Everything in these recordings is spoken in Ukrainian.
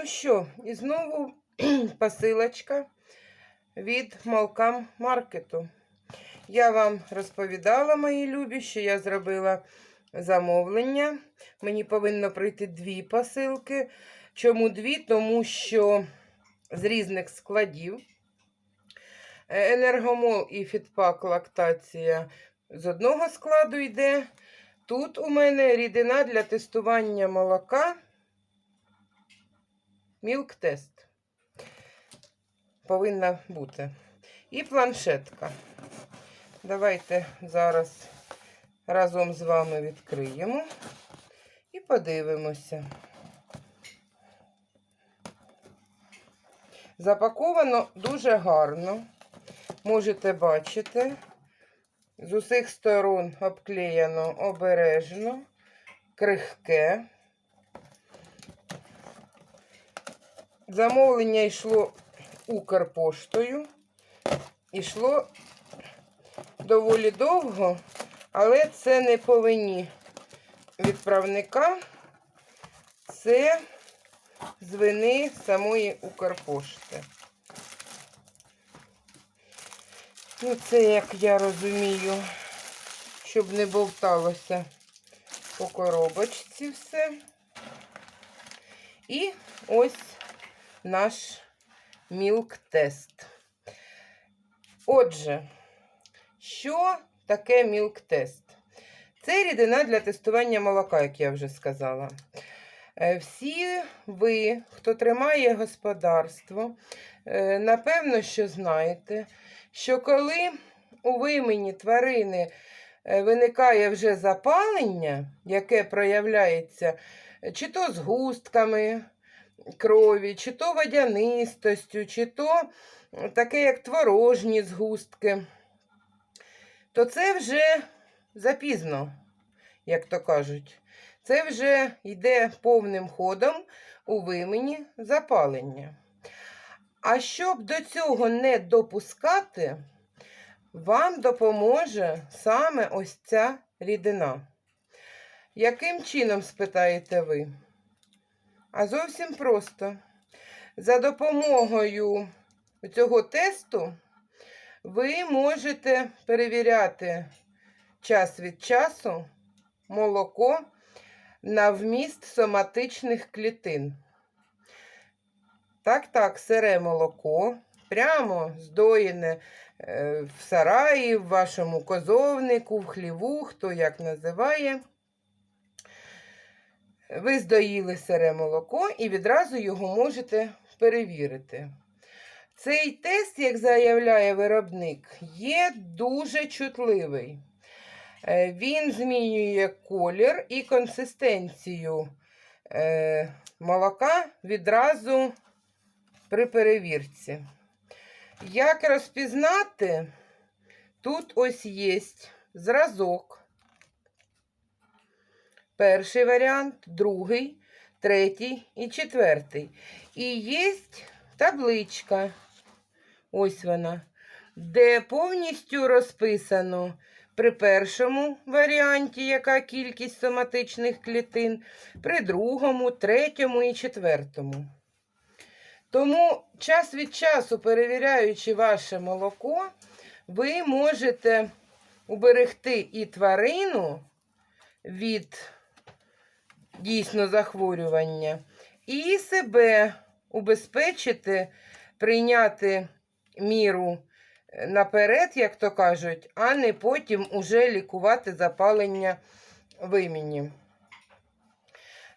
Ну що, і знову посилочка від Малкам Маркету. Я вам розповідала, мої любі, що я зробила замовлення. Мені повинно прийти дві посилки. Чому дві? Тому що з різних складів. Е, Енергомол і фітпак лактація з одного складу йде. Тут у мене рідина для тестування молока. Мілк-тест. Повинна бути. І планшетка. Давайте зараз разом з вами відкриємо і подивимося. Запаковано дуже гарно. Можете бачити. З усіх сторон обклеєно обережно, крихке. Замовлення йшло Укрпоштою. Йшло доволі довго, але це не по вині відправника, це з вини самої Укрпошти. Ну, це, як я розумію, щоб не болталося по коробочці все. І ось наш мілк-тест. Отже, що таке мілк-тест? Це рідина для тестування молока, як я вже сказала. Е, Всі ви, хто тримає господарство, е, напевно, що знаєте, що коли у вимені тварини е, виникає вже запалення, яке проявляється чи то згустками крові, чи то водянистостю, чи то таке, як творожні згустки, то це вже запізно, як то кажуть. Це вже йде повним ходом у вимені запалення. А щоб до цього не допускати, вам допоможе саме ось ця рідина. Яким чином, спитаєте ви? А зовсім просто. За допомогою цього тесту ви можете перевіряти час від часу молоко на вміст соматичних клітин. Так, так, сире молоко, прямо здоєне е, в сараї, в вашому козовнику, в хліву, хто як називає. Ви здоїли сире молоко і відразу його можете перевірити. Цей тест, як заявляє виробник, є дуже чутливий. Е, Він змінює колір і консистенцію е, молока відразу при перевірці. Як розпізнати, тут ось є зразок. Перший варіант, другий, третій і четвертий. І є табличка, ось вона, де повністю розписано при першому варіанті, яка кількість соматичних клітин, при другому, третьому і четвертому. Тому час від часу, перевіряючи ваше молоко, ви можете уберегти і тварину від дійсно захворювання, і себе убезпечити, прийняти міру е, наперед, як то кажуть, а не потім уже лікувати запалення вимені.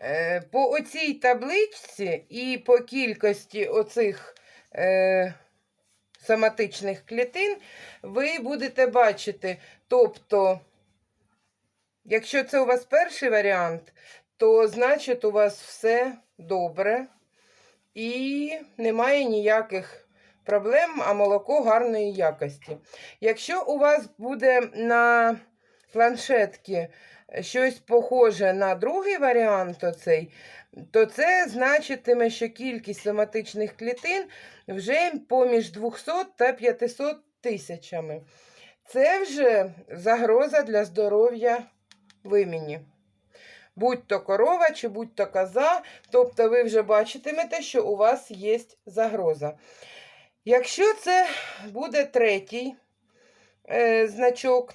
Е, По оцій табличці і по кількості оцих е, соматичних клітин ви будете бачити, тобто, якщо це у вас перший варіант, то значить у вас все добре і немає ніяких проблем, а молоко гарної якості. Якщо у вас буде на планшетці щось похоже на другий варіант, оцей, то це значитиме, що кількість соматичних клітин вже поміж 200 та 500 тисячами. Це вже загроза для здоров'я вимені. Будь-то корова чи будь-то коза, тобто ви вже бачитимете, що у вас є загроза. Якщо це буде третій е, значок,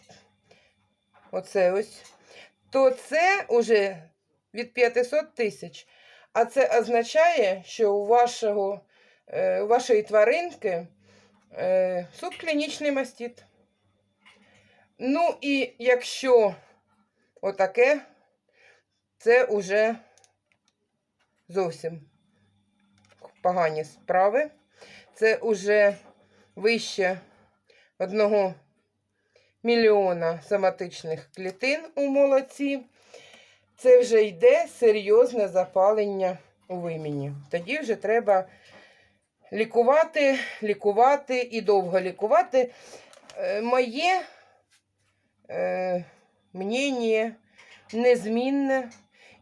оце ось, то це уже від 500 тисяч. А це означає, що у, вашого, е, у вашої тваринки е, субклінічний мастит. Ну і якщо отаке, це уже зовсім погані справи. Це уже вище одного мільйона соматичних клітин у молоці. Це вже йде серйозне запалення у виміні. Тоді вже треба лікувати, лікувати і довго лікувати. Е, Моє е, мнення незмінне.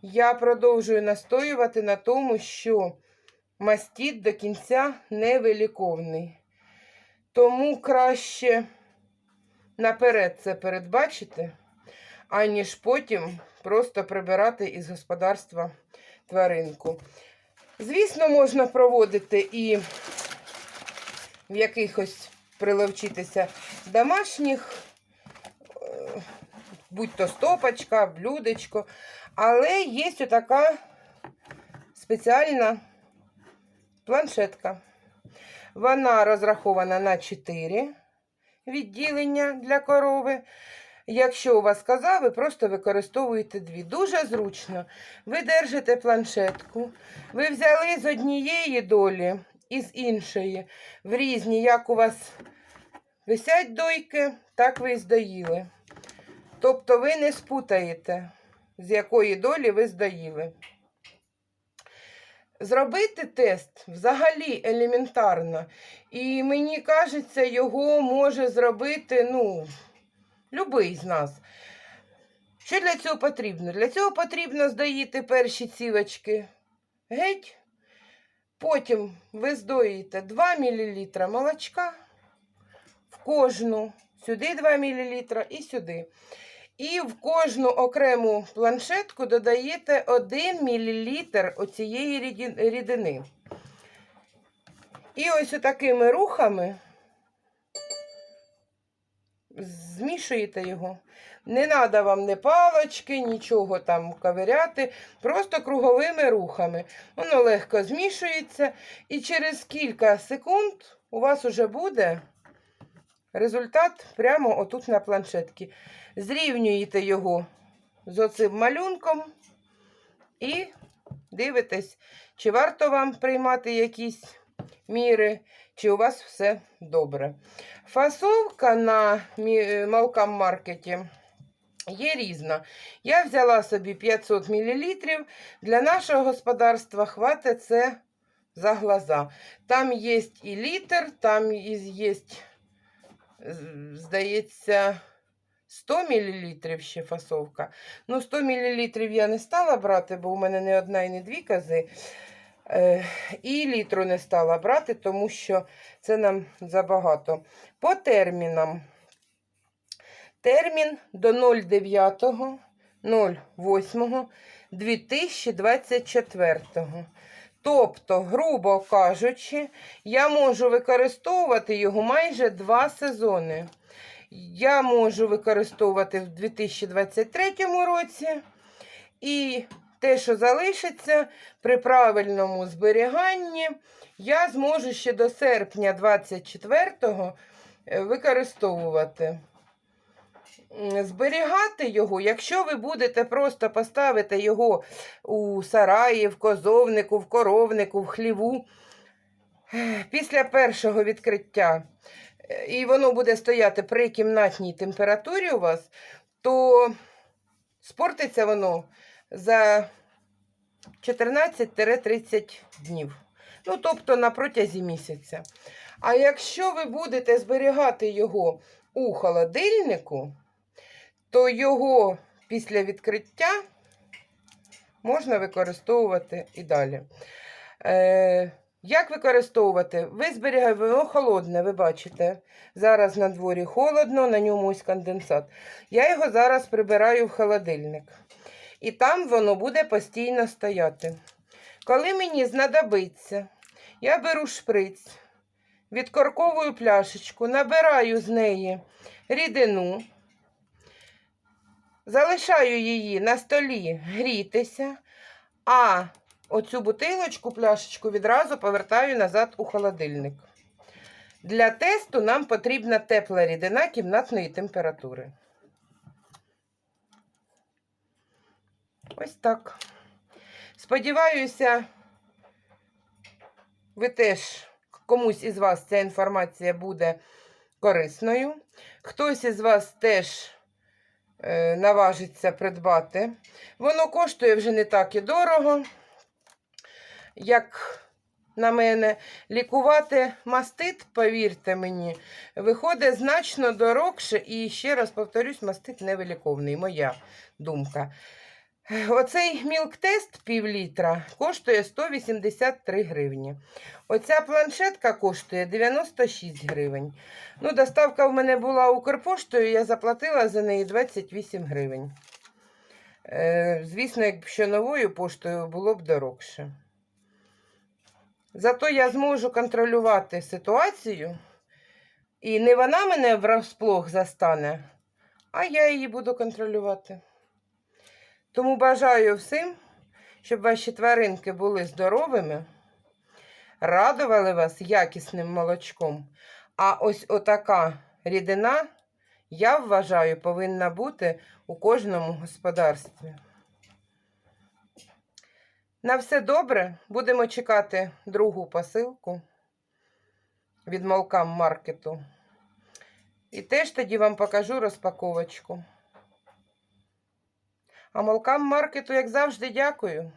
Я продовжую настоювати на тому, що мастит до кінця невиліковний. Тому краще наперед це передбачити, аніж потім просто прибирати із господарства тваринку. Звісно, можна проводити і в якихось приловчитися домашніх, будь то стопочка, блюдечко, але є така спеціальна планшетка. Вона розрахована на 4 відділення для корови. Якщо у вас коза, ви просто використовуєте дві. Дуже зручно. Ви держите планшетку, ви взяли з однієї долі і з іншої в різні, як у вас висять дойки, так ви і здоїли. Тобто ви не спутаєте, з якої долі ви здоїли. Зробити тест взагалі елементарно. І мені кажеться, його може зробити, ну, любий з нас. Що для цього потрібно? Для цього потрібно здоїти перші цівочки геть. Потім ви здоїте 2 мл молочка в кожну, сюди 2 мл і сюди. І в кожну окрему планшетку додаєте 1 мл оцієї рідини. І ось такими рухами змішуєте його. Не треба вам ні палочки, нічого там ковиряти, просто круговими рухами. Воно легко змішується, і через кілька секунд у вас уже буде результат прямо отут на планшетці. Зрівнюєте його з оцим малюнком і дивитесь, чи варто вам приймати якісь міри, чи у вас все добре. Фасовка на Малкам маркеті є різна. Я взяла собі 500 мл. Для нашого господарства хватить це за глаза. Там є і літр, там є, здається, 100 мл ще фасовка. Ну, 100 мл я не стала брати, бо у мене не одна і не дві кози. Е, І літру не стала брати, тому що це нам забагато. По термінам. Термін до 09.08.2024. Тобто, грубо кажучи, я можу використовувати його майже два сезони. Я можу використовувати в 2023 році. І те, що залишиться при правильному зберіганні, я зможу ще до серпня 24-го е, використовувати. Зберігати його, якщо ви будете просто поставити його у сараї, в козовнику, в коровнику, в хліву після першого відкриття, е, і воно буде стояти при кімнатній температурі у вас, то спортиться воно за 14-30 днів. Ну, тобто на протязі місяця. А якщо ви будете зберігати його у холодильнику, то його після відкриття можна використовувати і далі. Е, як використовувати? Ви зберігаєте воно холодне, ви бачите. Зараз на дворі холодно, на ньому ось конденсат. Я його зараз прибираю в холодильник. і там воно буде постійно стояти. Коли мені знадобиться, я беру шприц, відкорковую пляшечку, набираю з неї рідину, залишаю її на столі грітися, а оцю бутилочку, пляшечку відразу повертаю назад у холодильник. Для тесту нам потрібна тепла рідина кімнатної температури. Ось так. Сподіваюся, ви теж комусь із вас ця інформація буде корисною. Хтось із вас теж наважиться придбати. Воно коштує вже не так і дорого, як на мене. Лікувати мастит, повірте мені, виходить значно дорогше. І ще раз повторюсь, мастит невиліковний, моя думка. Оцей мілк-тест пів літра коштує 183 гривні. Оця планшетка коштує 96 гривень. Ну, доставка в мене була Укрпоштою, я заплатила за неї 28 гривень. Е, звісно, якщо новою поштою було б дорогше. Зато я зможу контролювати ситуацію, і не вона мене врасплох застане, а я її буду контролювати. Тому бажаю всім, щоб ваші тваринки були здоровими, радували вас якісним молочком. А ось отака рідина, я вважаю, повинна бути у кожному господарстві. На все добре. Будемо чекати другу посилку від молкам маркету. І теж тоді вам покажу розпаковочку. А молкам маркету, як завжди, дякую.